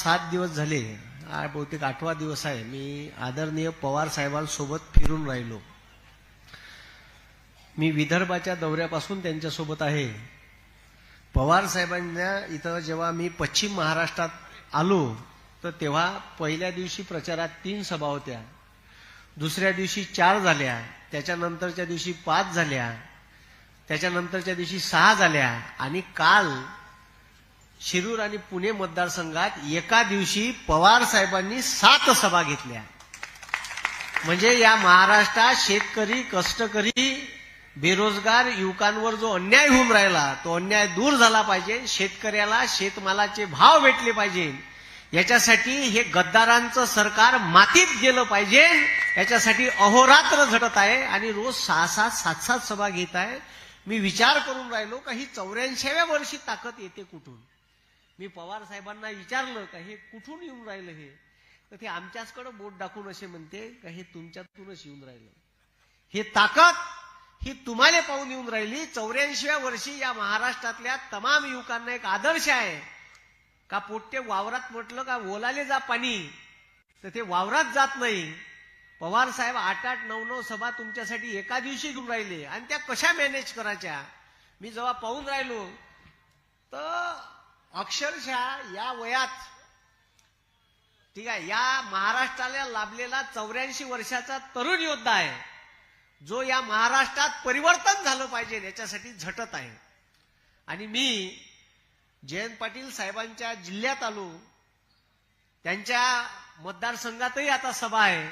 सात दिवस झाले बहुतेक आठवा दिवस आहे. मी आदरणीय पवार साहेबांसोबत फिरून राहिलो. मी विदर्भाच्या दौऱ्यापासून त्यांच्यासोबत आहे. पवार साहेबांना इथं जेव्हा मी पश्चिम महाराष्ट्रात आलो तर तेव्हा पहिल्या दिवशी प्रचारात तीन सभा होत्या. दुसऱ्या दिवशी चार झाल्या त्याच्यानंतरच्या दिवशी पाच झाल्या त्याच्यानंतरच्या दिवशी सहा झाल्या आणि काल शिरूर आणि पुणे मतदारसंघात एका दिवशी पवार साहेबांनी सात सभा घेतल्या. म्हणजे या महाराष्ट्रात शेतकरी कष्टकरी बेरोजगार युवकांवर जो अन्याय होऊन राहिला तो अन्याय दूर झाला पाहिजे. शेतकऱ्याला शेतमालाचे भाव भेटले पाहिजे. याच्यासाठी हे गद्दारांचं सरकार मातीत गेलं पाहिजे. याच्यासाठी अहोरात्र झटत आहे आणि रोज सहा सात सात सात सभा घेत आहे. मी विचार करून राहिलो का ही चौऱ्याऐंशीव्या वर्षी ताकद येते कुठून? मी पवार साहेबांना विचारलं का हे कुठून येऊन राहिलं हे? तर ते आमच्याचकडे बोट दाखवून असे म्हणते का हे तुमच्यातूनच येऊन राहिलं. हे ताकद ही तुम्हाला पाहून येऊन राहिली. चौऱ्याऐंशीव्या वर्षी या महाराष्ट्रातल्या तमाम युवकांना एक आदर्श आहे. का पोट्टे वावरात म्हटलं का ओलाले जा पाणी. तर ते वावरात जात नाही. पवार साहेब आठ आठ नऊ नऊ सभा तुमच्यासाठी एका दिवशी घेऊन राहिले. आणि त्या कशा मॅनेज करायच्या? मी जेव्हा पाहून राहिलो तर अक्षरशः या वयात ठीक आहे या महाराष्ट्राला लाभलेला चौऱ्याऐंशी वर्षाचा तरुण योद्धा आहे. जो या महाराष्ट्रात परिवर्तन झालं पाहिजे याच्यासाठी झटत आहे. आणि मी जयंत पाटील साहेबांच्या जिल्ह्यात आलो. त्यांच्या मतदारसंघातही आता सभा आहे.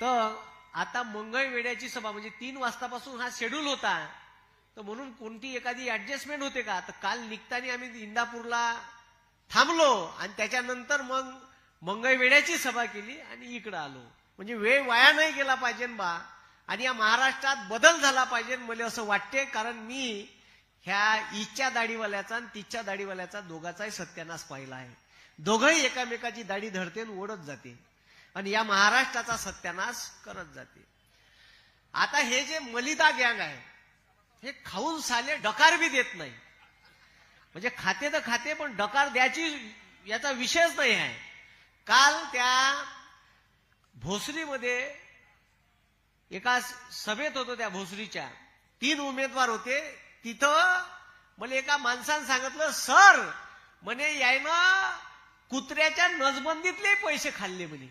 तर आता मंगळवेड्याची सभा म्हणजे तीन वाजतापासून हा शेड्यूल होता. तर म्हणून कोणती एखादी ऍडजस्टमेंट होते का? तर काल निघताना आम्ही इंदापूरला थांबलो आणि त्याच्यानंतर मग मंगळवेड्याची सभा केली आणि इकडं आलो. म्हणजे वेळ वाया नाही गेला पाहिजे बा. आणि या महाराष्ट्रात बदल झाला पाहिजे मला असं वाटते कारण मी ह्या इच्छा दाढीवाल्याचा आणि तिच्या दाढीवाल्याचा दोघाचाही सत्यानाश पाहिला आहे. दोघंही एकामेकाची दाढी धरते आणि ओढत जाते. आणि या महाराष्ट्राचा सत्यानाश करत जाते. आता हे जे मलिदा गँग आहे हे खाऊन साले डकार बी देत नाही. म्हणजे खाते तर खाते पण डकार द्यायची याचा विषयच नाही आहे. काल त्या भोसरीमध्ये एका सभेत होतो त्या भोसरीच्या. तीन उमेदवार होते. तिथं मला एका माणसानं सांगितलं सर म्हणे यायनं कुत्र्याच्या नजबंदीतले पैसे खाल्ले म्हणे.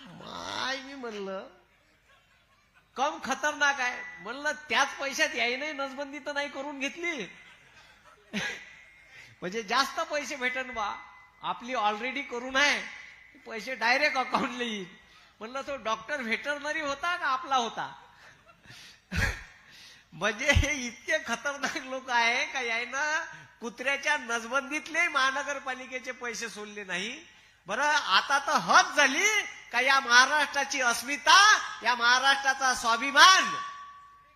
माय मी म्हणलं कम खतरनाक आहे. म्हणलं त्याच पैशात यायनंही नसबंदी तर नाही करून घेतली. म्हणजे जास्त पैसे भेटन बा. आपली ऑलरेडी करून आहे. पैसे डायरेक्ट अकाउंटला येईल. म्हणलं तो डॉक्टर व्हेटरनरी होता का आपला होता? म्हणजे हे इतके खतरनाक लोक आहे का यायनं कुत्र्याच्या नजबंदीतले महानगरपालिकेचे पैसे सोडले नाही. बरं आता तर हद झाली का या महाराष्ट्राची अस्मिता या महाराष्ट्राचा स्वाभिमान.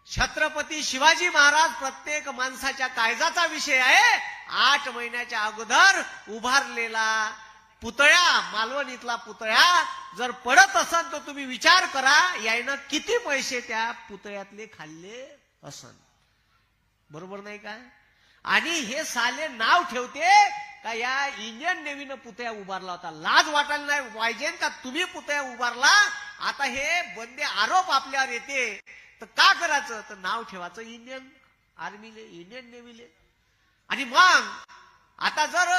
छत्रपती शिवाजी महाराज प्रत्येक माणसाच्या कायदाचा विषय आहे. आठ महिन्याच्या अगोदर उभारलेला पुतळ्या मालवण इथला पुतळ्या जर पडत असन तर तुम्ही विचार करा यायनं किती पैसे त्या पुतळ्यातले खाल्ले असन. बरोबर नाही का? आणि हे साले नाव ठेवते का या इंडियन नेव्हीनं पुतळ्या उभारला होता. लाज वाटायला नाही पाहिजे का तुम्ही पुतळ्या उभारला? आता हे बंदे आरोप आपल्यावर येते. तर का करायचं? तर नाव ठेवायचं इंडियन आर्मीले इंडियन नेव्हीले. आणि मग आता जर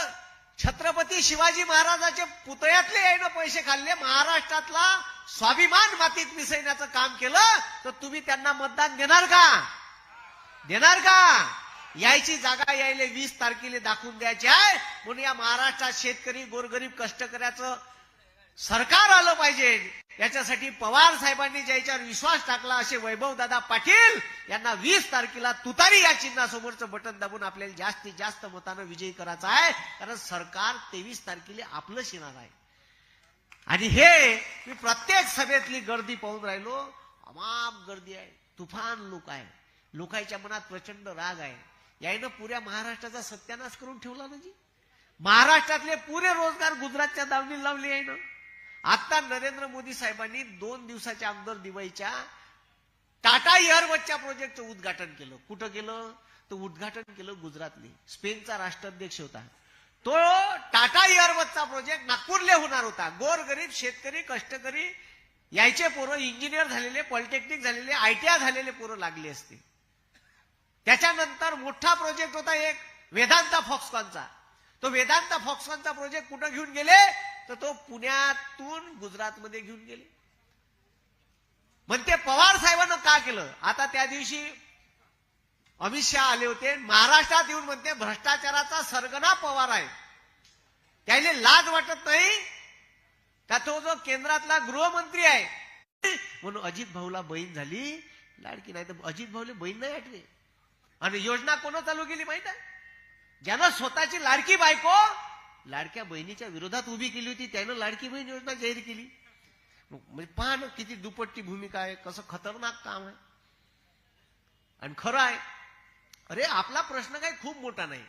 छत्रपती शिवाजी महाराजाचे पुतळ्यातले यायनं पैसे खाल्ले महाराष्ट्रातला स्वाभिमान मातीत मिसळण्याचं काम केलं तर तुम्ही त्यांना मतदान देणार का? देणार का? यायची जागा यायले वीस तारखेला दाखवून द्यायची आहे. म्हणून या महाराष्ट्रात शेतकरी गोरगरीब कष्टकऱ्याचं सरकार आलं पाहिजे. याच्यासाठी पवार साहेबांनी ज्याच्यावर विश्वास टाकला असे वैभवदादा पाटील यांना वीस तारखेला तुतारी या चिन्हासमोरचं बटन दाबून आपल्याला जास्तीत जास्त मतानं विजयी करायचा आहे. कारण सरकार तेवीस तारखेला आपलं येणार आहे. आणि हे मी प्रत्येक सभेतली गर्दी पाहून राहिलो. अमाप गर्दी आहे. तुफान लोक आहे. लोकांच्या मनात प्रचंड राग आहे. यायनं पुऱ्या महाराष्ट्राचा सत्यानाश करून ठेवला ना जी. महाराष्ट्रातले पुरे रोजगार गुजरातच्या दावणी लावले आहे ना आता नरेंद्र मोदी साहेबांनी दोन दिवसाच्या अगोदर दिवाळीच्या टाटा एअरबसच्या प्रोजेक्टचं उद्घाटन केलं. कुठं केलं? तर उद्घाटन केलं गुजरातने स्पेनचा राष्ट्राध्यक्ष होता. तो टाटा एअरबसचा प्रोजेक्ट नागपूरले होणार होता. गोरगरीब शेतकरी कष्टकरी यायचे पोरं इंजिनियर झालेले पॉलिटेक्निक झालेले आयटीआय झालेले पोरं लागले असते. त्याच्यानंतर मोठा प्रोजेक्ट होता एक वेदांता फॉक्सकॉनचा तो वेदांता फॉक्सकॉनचा प्रोजेक्ट कुठं घेऊन गेले? तर तो पुण्यातून गुजरातमध्ये घेऊन गेले. म्हणते पवार साहेबांना का केलं? आता त्या दिवशी अमित शहा आले होते. महाराष्ट्रात येऊन म्हणते भ्रष्टाचाराचा सरगना पवार आहे. त्याने लाज वाटत नाही? का तो जो केंद्रातला गृहमंत्री आहे? म्हणून अजित भाऊला बहीण झाली. लाडकी नाही तर अजित भाऊला बहीण नाही आठवे आणि योजना कोण चालू केली माहीत आहे? ज्यानं स्वतःची लाडकी बायको लाडक्या बहिणीच्या विरोधात उभी केली होती त्यानं लाडकी बहीण योजना जाहीर केली. म्हणजे पहा ना किती दुपट्टी भूमिका आहे कसं खतरनाक काम आहे. आणि खरं आहे अरे आपला प्रश्न काही खूप मोठा नाही.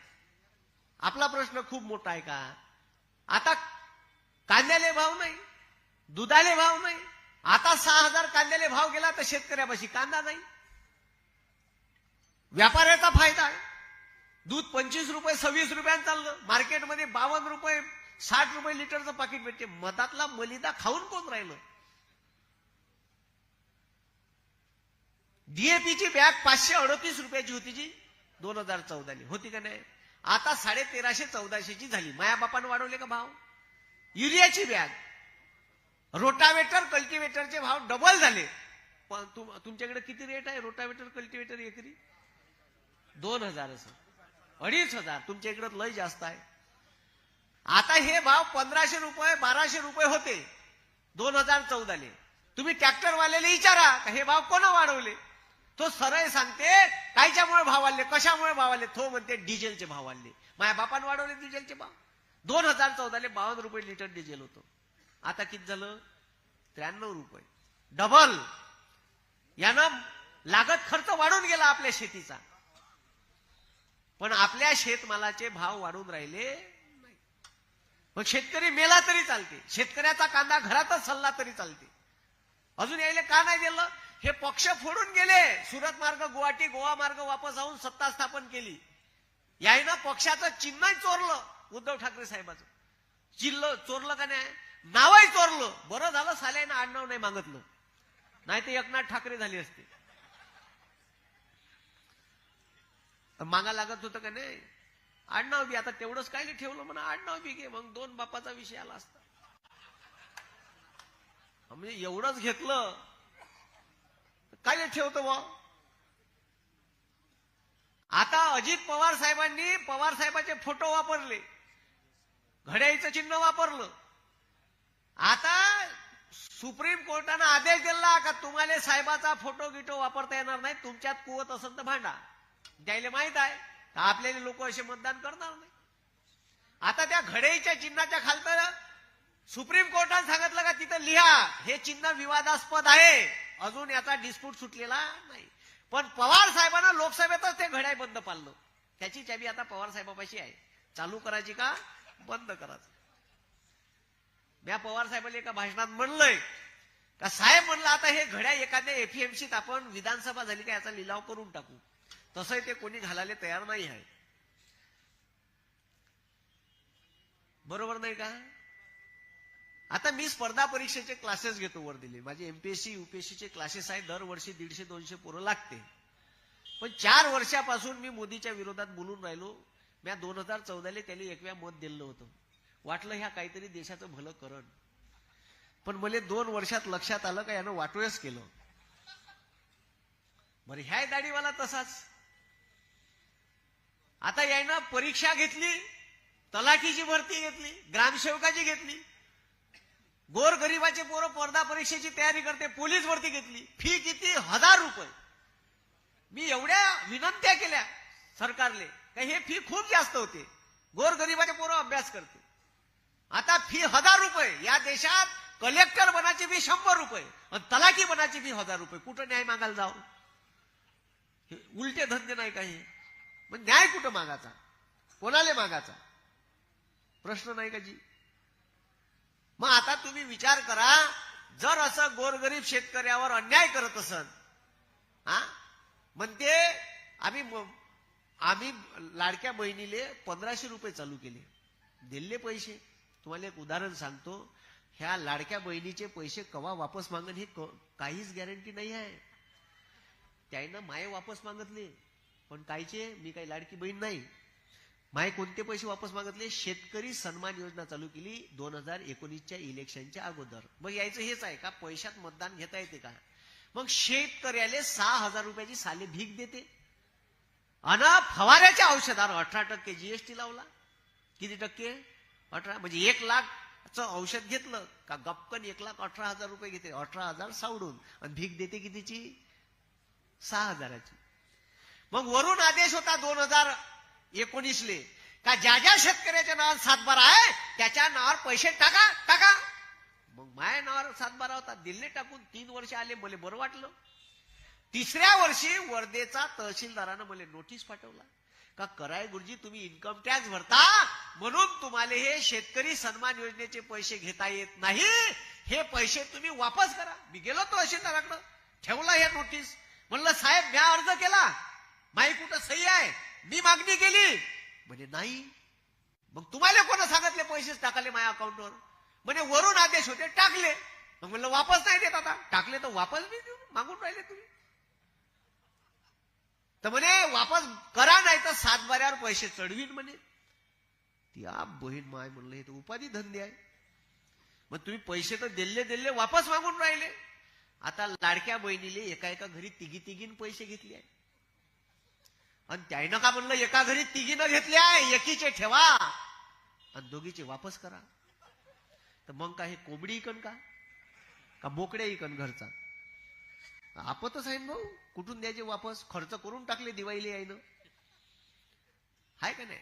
आपला प्रश्न खूप मोठा आहे का? आता कांद्याले भाव नाही दुधाले भाव नाही. आता सहा हजार कांद्याले भाव गेला तर शेतकऱ्यापाशी कांदा नाही. व्यापाऱ्याचा फायदा आहे. दूध पंचवीस रुपये सव्वीस रुपयानं चाललं. मार्केटमध्ये बावन्न रुपये साठ रुपये लिटरचं पाकिट भेटते. मधातला मलिदा खाऊन कोण राहिलं? डीएपीची बॅग पाचशे अडतीस रुपयाची होती जी दोन हजार चौदाली. होती का नाही? आता साडे तेराशे चौदाशेची झाली. माया बापानं वाढवले का भाव? युरियाची बॅग. रोटावेटर कल्टिवेटरचे भाव डबल झाले. पण तुम- तुमच्याकडे किती रेट आहे? रोटावेटर कल्टिवेटर एकरी? दोन हजार असं. अडीच हजार. तुमच्या इकडं लय जास्त आहे. आता हे भाव पंधराशे रुपये बाराशे रुपये होते. दोन हजार चौदाले. तुम्ही ट्रॅक्टरवाल्याला विचारा का हे भाव कोण वाढवले? तो सरळ सांगते कायच्यामुळे भाव वाढले कशामुळे भाव आले तो म्हणते डिझेलचे भाव वाढले. माझ्या बापाने वाढवले डिझेलचे भाव. दोन हजार चौदाले बावन्न रुपये लिटर डिझेल होतं. आता किती झालं? त्र्याण्णव रुपये. डबल. यानं लागत खर्च वाढून गेला आपल्या शेतीचा. पण आपल्या शेतमालाचे भाव वाढून राहिले नाही. मग शेतकरी मेला तरी चालते. शेतकऱ्याचा कांदा घरातच सल्ला तरी चालते. अजून यायला का नाही दिलं हे पक्ष फोडून गेले. सुरत मार्ग गुवाहाटी गोवा मार्ग वापस जाऊन सत्ता स्थापन केली. यायनं पक्षाचं चिन्हही चोरलं उद्धव ठाकरे साहेबाचं. चिल्ल चोरलं का नाही? नावही चोरलं. बरं झालं साल्यानं आडनाव नाही मागितलं. नाही ते एकनाथ ठाकरे झाले असते. मागा लागत होतं का नाही? आडनाव बी आता तेवढंच काय ठेवलं म्हणा आडनाव बी घे. मग दोन बापाचा विषय आला असता. म्हणजे एवढंच घेतलं. काय ठेवतो बा आता अजित पवार साहेबांनी पवार साहेबांचे फोटो वापरले. घड्याळीचं चिन्ह वापरलं. आता सुप्रीम कोर्टानं आदेश दिला का तुम्हाला साहेबाचा फोटो गिटो वापरता येणार नाही? तुमच्यात कुवत असेल तर भांडा. द्यायला माहीत आहे तर आपल्याला लोक असे मतदान करणार नाही. आता त्या घड्याळीच्या चिन्हाच्या खालतं सुप्रीम कोर्टानं सांगितलं का तिथं लिहा हे चिन्ह विवादास्पद आहे. अजून याचा डिस्प्यूट सुटलेला नाही. पण पवार साहेबांना लोकसभेतच ते घड्याळ बंद पाडलं. त्याची चाबी आता पवार साहेबापाशी आहे. चालू करायची का? बंद करायचं. म्या पवार साहेबांनी एका भाषणात म्हणलंय का साहेब म्हणलं आता हे घड्या एखाद्या एफीएमसीत आपण विधानसभा झाली का याचा लिलाव करून टाकू. तसंही ते कोणी घालायला तयार नाही आहे. बरोबर नाही का? आता मी स्पर्धा परीक्षेचे क्लासेस घेतो वर दिले. माझे एमपीएससी युपीएससीचे क्लासेस आहे दरवर्षी दीडशे दोनशे पोरं लागते. पण चार वर्षापासून मी मोदीच्या विरोधात बोलून राहिलो. म्या दोन हजार चौदाले त्याला एकव्या मत दिलं होतं. वाटलं ह्या काहीतरी देशाचं भलं करण. पण मला दोन वर्षात लक्षात आलं का यानं वाटोयच केलं. बरं ह्या दाढीवाला तसाच. आता यायनं परीक्षा घेतली तलाठीची भरती घेतली ग्रामसेवकाची घेतली. गोरगरिबाचे पोरं स्पर्धा परीक्षेची तयारी करते पोलीस भरती घेतली. फी किती? हजार रुपये. मी एवढ्या विनंत्या केल्या सरकारले का हे फी खूप जास्त होते. गोर गरिबाचे पोरं अभ्यास करते. आता फी हजार रुपये. या देशात कलेक्टर बनाची फी शंभर रुपये आणि तलाठी बनाची फी हजार रुपये. कुठं न्याय मागायला जाऊ? उलटे धंदे नाही काही मग न्याय कुठं मागायचा? कोणाले मागायचा? प्रश्न नाही का जी? मग आता तुम्ही विचार करा जर असं गोरगरीब शेतकऱ्यावर अन्याय करत असन हा? म्हणते आम्ही आम्ही लाडक्या बहिणीले पंधराशे रुपये चालू केले. दिले पैसे. तुम्हाला एक उदाहरण सांगतो. ह्या लाडक्या बहिणीचे पैसे कवा वापस मागण हे क- काहीच गॅरंटी नाही आहे. त्यानं माये वापस मागितले. पण कायचे मी काही लाडकी बहीण नाही. माय कोणते पैसे वापस मागितले? शेतकरी सन्मान योजना चालू केली दोन हजार एकोणीसच्या इलेक्शनच्या अगोदर. मग यायचं हेच आहे का? पैशात मतदान घेता येते का? मग शेतकऱ्याले सहा हजार रुपयाची साले भीक देते. अन फवाऱ्याच्या औषधावर अठरा टक्के जीएसटी लावला. किती टक्के? अठरा म्हणजे एक लाखचं औषध घेतलं का गपकन एक लाख अठरा हजार रुपये घेते अठरा हजार सावडून आणि भीक देते कितीची? सहा हजाराची. मग वरून आदेश होता दोन हजार एकोणीसले का ज्या ज्या शेतकऱ्याच्या नावावर सातबारा आहे त्याच्या नावावर पैसे टाका टाका. मग माझ्या नावावर सातबारा होता. दिल्ली टाकून तीन वर्ष आले मला बरं वाटलं. तिसऱ्या वर्षी वर्धेचा तहसीलदारानं मला नोटीस पाठवला. का कराय गुरुजी तुम्ही इन्कम टॅक्स भरता म्हणून तुम्हाला हे शेतकरी सन्मान योजनेचे पैसे घेता येत नाही. हे पैसे तुम्ही वापस करा. मी गेलो तहसीलदाराकडं. ठेवलं हे नोटीस म्हणलं साहेब म्या अर्ज केला. माही कुठं सही आहे? मी मागणी केली. म्हणजे नाही. मग तुम्हाला कोणा सांगितले पैसेच टाकले माझ्या अकाउंटवर? म्हणे वरून आदेश होते टाकले. मग म्हणलं वापस नाही देत आता. टाकले तर वापस मी देऊ मागून राहिले तुम्ही. तर म्हणे वापस करा नाही तर सातबाऱ्यावर पैसे चढवीन म्हणे. ती आप बहीण माय म्हणलं हे तर उपाधी धंदे आहे. मग तुम्ही पैसे तर दिले दिले वापस मागून राहिले. आता लाडक्या बहिणीले एका एका घरी तिघी तिघीन पैसे घेतले आहे आणि त्यानं का म्हणलं एका घरी तिघीनं घेतले आहे एकीचे ठेवा. आणि दोघीचे वापस करा. तर मग का हे कोंबडी इकन का? का मोकड्या इकन घरचा? आपतच आहे भाऊ. कुठून द्यायचे वापस? खर्च करून टाकले दिवाळीला यायनं हाय का नाही?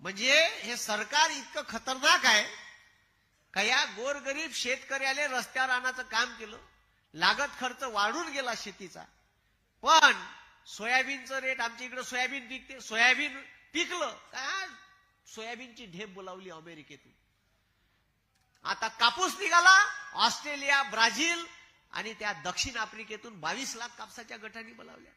म्हणजे हे सरकार इतकं खतरनाक आहे का या गोरगरीब शेतकऱ्याले रस्त्यावर आणायचं काम केलं लागत खर्च वाढून गेला शेतीचा. पण सोयाबीनचं रेट आमच्या इकडे सोयाबीन पिकते सोयाबीन पिकलं. का सोयाबीनची ढेप बोलावली अमेरिकेतून. आता कापूस निघाला ऑस्ट्रेलिया ब्राझील आणि त्या दक्षिण आफ्रिकेतून बावीस लाख कापसाच्या गटांनी बोलावल्या.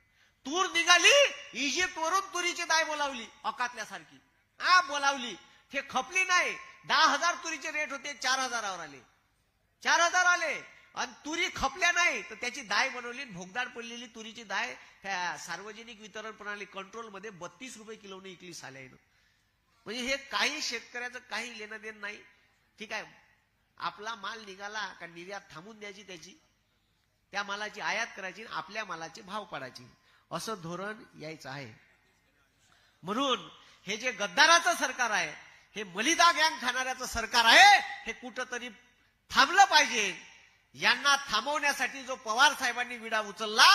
तूर निघाली इजिप्त वरून तुरीची दाय बोलावली अकातल्यासारखी. आ बोलावली. हे खपली नाही. दहा हजार तुरीचे रेट होते चार हजारावर आले. चार हजार आले. आणि तुरी खपल्या नाही तर त्याची दाय बनवली भोगदाड पडलेली तुरीची दाय सार्वजनिक वितरण प्रणाली कंट्रोलमध्ये बत्तीस रुपये किलोने इकली साल्यानं म्हणजे हे काही शेतकऱ्याचं काही लेणं देणं नाही. ठीक आहे आपला माल निघाला का निर्यात थांबून द्यायची त्याची त्या मालाची आयात करायची आणि आपल्या मालाचे भाव पाडायची. असं धोरण यायचं आहे. म्हणून हे जे गद्दाराचं सरकार आहे हे मलिदा गँग खाणाऱ्याचं सरकार आहे हे कुठंतरी थांबलं पाहिजे. यांना थांबवण्यासाठी जो पवार साहेबांनी विडा उचलला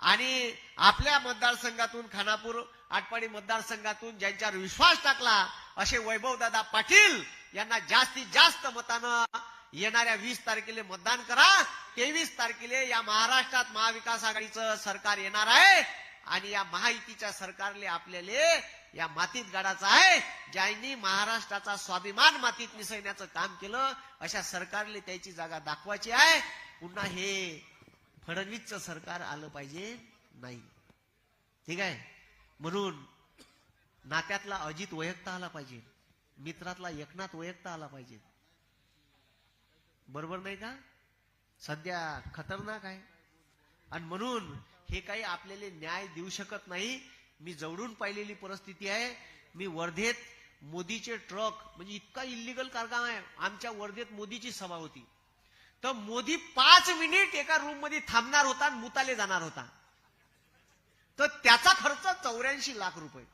आणि आपल्या मतदारसंघातून खानापूर आटपाडी मतदारसंघातून ज्यांच्यावर विश्वास टाकला असे वैभवदादा पाटील यांना जास्तीत जास्त मतानं येणाऱ्या वीस तारखेला मतदान करा. तेवीस तारखेला या महाराष्ट्रात महाविकास आघाडीचं सरकार येणार आहे. आणि या महायुतीच्या सरकारले आपल्याला या मातीत गाडाचा आहे. ज्यांनी महाराष्ट्राचा स्वाभिमान मातीत मिसळण्याचं काम केलं अशा सरकारले त्याची जागा दाखवायची आहे. पुन्हा हे फडणवीसचं सरकार आलं पाहिजे नाही. ठीक आहे? म्हणून नात्यातला अजित वैयक्ता आला पाहिजे. मित्रातला एकनाथ वैयक्ता आला पाहिजे. बरोबर नाही का? सध्या खतरनाक आहे. आणि म्हणून हे काही आपल्याला न्याय देऊ शकत नाही. मी जवळून पाहिलेली परिस्थिती आहे. मी वर्धेत मोदीचे ट्रक म्हणजे इतका इलिगल कारखाना आहे. आमच्या वर्धेत मोदीची सभा होती. तर मोदी पाच मिनिट एका रूममध्ये थांबणार होता आणि मुताले जाणार होता. तर त्याचा खर्च चौऱ्याऐंशी लाख रुपये.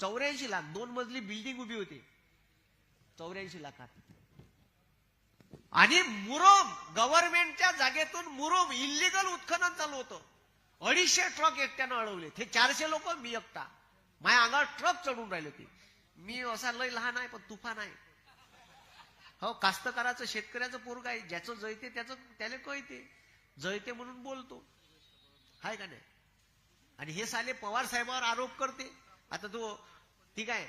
चौऱ्याऐंशी लाख. दोन मजली बिल्डिंग उभी होती. चौऱ्याऐंशी लाखात. आणि मुरोम गव्हर्नमेंटच्या जागेतून मुरोम इलिगल उत्खनन चालू होतं. अडीचशे ट्रक एकट्यानं अडवले. ते चारशे लोक मी एकटा. माझ्या अंगावर ट्रक चढून राहिले होते. मी असा लय लहान आहे पण तुफान आहे. हो कास्तकाराचं शेतकऱ्याचं पोरग आहे. ज्याचं जळते त्याचं त्याला कळते. जळते म्हणून बोलतो. हाय का नाही? आणि हे साले पवार साहेबावर आरोप करते. आता तो ठीक आहे.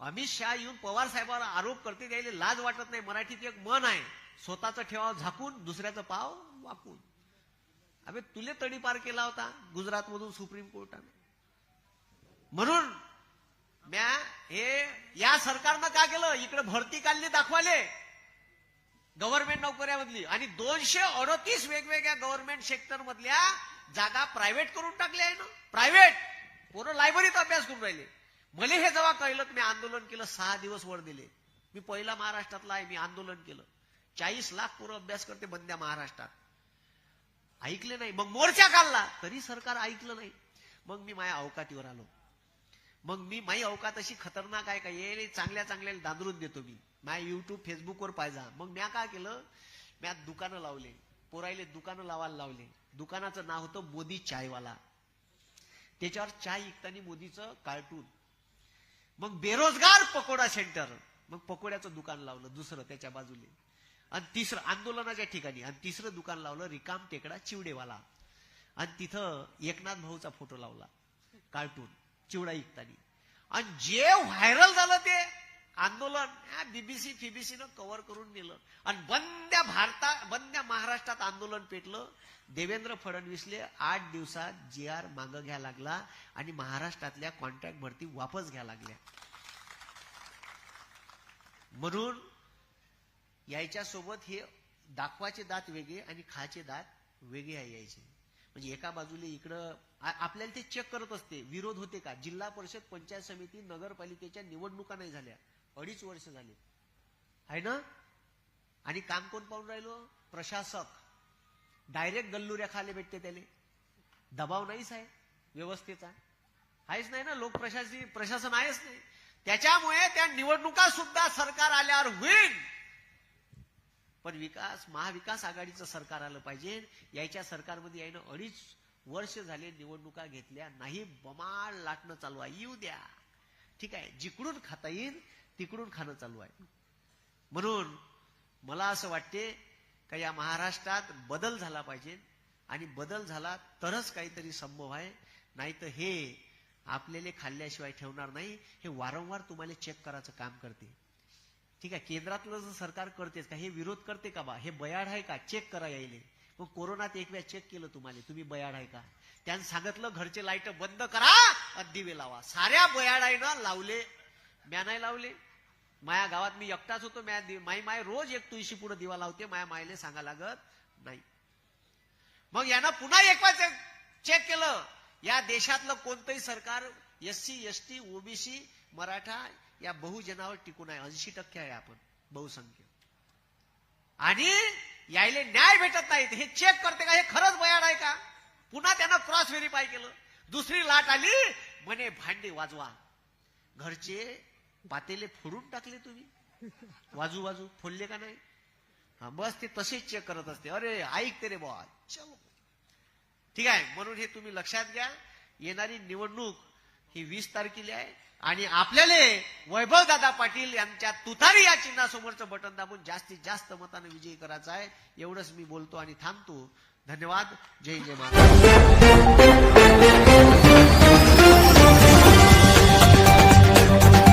अमित शहा येऊन पवार साहेबांवर आरोप करते त्याला लाज वाटत नाही. मराठीत एक मन आहे स्वतःचं ठेवावं झाकून दुसऱ्याचं पाव वाकून. अबे तुले तडीपार केला होता गुजरातमधून सुप्रीम कोर्टाने. म्हणून म्या हे या सरकारनं का केलं? इकडे भरती काढली दाखवाले. गव्हर्नमेंट नोकऱ्यामधली. आणि दोनशे अडतीस वेगवेगळ्या गव्हर्नमेंट सेक्टर मधल्या जागा प्रायव्हेट करून टाकल्या आहे ना. प्रायव्हेट पोरं लायब्ररीत अभ्यास करून राहिले. मला हे जेव्हा कळलं मी आंदोलन केलं सहा दिवस वर दिले. मी पहिला महाराष्ट्रातला आहे मी आंदोलन केलं. चाळीस लाख पोरं अभ्यास करते बंद्या महाराष्ट्रात. ऐकले नाही. मग मोर्चा काढला. तरी सरकार ऐकलं नाही. मग मी माझ्या अवकातीवर आलो. मग मी माझी अवकात अशी खतरनाक आहे का? ये चांगल्या चांगल्या दांदरून देतो मी. माझ्या युट्यूब फेसबुकवर पाहिजा मग म्या काय केलं? म्या दुकानं लावले. पोरायले दुकानं लावायला लावले. दुकानाचं नाव होतं मोदी चायवाला. त्याच्यावर चाय विकताना मोदीचं कार्टून. मग बेरोजगार पकोडा सेंटर. मग पकोड्याचं दुकान लावलं दुसरं त्याच्या बाजूला आणि तिसरं आंदोलनाच्या ठिकाणी. आणि तिसरं दुकान लावलं रिकाम टेकडा चिवडेवाला. आणि तिथं एकनाथ भाऊचा फोटो लावला कार्टून चिवडा इकतानी. आणि जे व्हायरल झालं ते आंदोलन बीबीसी फिबीसीनं कव्हर करून नेलं. आणि बंद्या भारतात बंद्या महाराष्ट्रात आंदोलन पेटलं. देवेंद्र फडणवीसले आठ दिवसात जी आर मागं घ्या लागला आणि महाराष्ट्रातल्या कॉन्ट्रॅक्ट भरती वापस घ्या लागल्या. म्हणून यायच्या सोबत हे दाखवाचे दात वेगळे आणि खाचे दात वेगळे आहे यायचे. म्हणजे एका बाजूला इकडं आपल्याला ते चेक करत असते. विरोध होते का? जिल्हा परिषद पंचायत समिती नगरपालिकेच्या निवडणुका नाही झाल्या. अडीच वर्ष झाले. आहे ना? आणि काम कोण पाहून राहिलो? प्रशासक. डायरेक्ट गल्लुऱ्या खाले भेटते त्याले. दबाव नाहीच आहे व्यवस्थेचा. आहेच नाही ना? लोक प्रशासन प्रशासन आहेच नाही. त्याच्यामुळे त्या निवडणुका सुद्धा सरकार आल्यावर होईल. पण विकास महाविकास आघाडीचं सरकार आलं पाहिजे. याच्या सरकारमध्ये यायनं अडीच वर्ष झाले निवडणुका घेतल्या. नाही बमाळ लाटणं चालू आहे. येऊ द्या. ठीक आहे? जिकडून खाता येईल तिकडून खाणं चालू आहे. म्हणून मला असं वाटते का या महाराष्ट्रात बदल झाला पाहिजे आणि बदल झाला तरच काहीतरी संभव आहे. नाही तर हे आपल्याला खाल्ल्याशिवाय ठेवणार नाही. हे वारंवार तुम्हाला चेक करायचं काम करते. ठीक आहे केंद्रातलं जर सरकार करतेच का हे विरोध करते का बा? हे बयाड आहे का? चेक करा यायले. मग कोरोनात एक वेळा चेक केलं तुम्हाला. तुम्ही बयाड आहे का? त्यानं सांगितलं घरचे लाइट बंद करा आणि दिवे लावा. साऱ्या बयाडाईनं लावले. म्या नाही लावले. माया गावात मी एकटाच होतो म्या माई माय रोज एक तुळशी पुढे दिवा लावते माया मायले सांगा लागत नाही. मग यानं पुन्हा एक चेक केलं. या देशातलं कोणतंही सरकार SC ST S T OBC Maratha या बहुजनावर टिकून आहे. ऐंशी टक्के आहे आपण बहुसंख्य. आणि यायले न्याय भेटत नाहीत. हे चेक करते का? हे खरंच बयाड आहे का? पुन्हा त्यानं क्रॉस व्हेरीफाय केलं. दुसरी लाट आली म्हणे भांडे वाजवा. घरचे पातेले फोडून टाकले तुम्ही? वाजू वाजू फोडले का नाही? हा बस ते तसेच चेक करत असते. अरे ऐकते रे बॉ चलो. ठीक आहे म्हणून हे तुम्ही लक्षात घ्या. येणारी निवडणूक ही वीस तारखेला आहे. आणि आपल्याला वैभव दादा पाटील यांच्या तुतारी या चिन्हासमोरचं बटन दाबून जास्तीत जास्त मताने विजयी करायचा आहे. एवढंच मी बोलतो आणि थांबतो. धन्यवाद. जय जय महाराज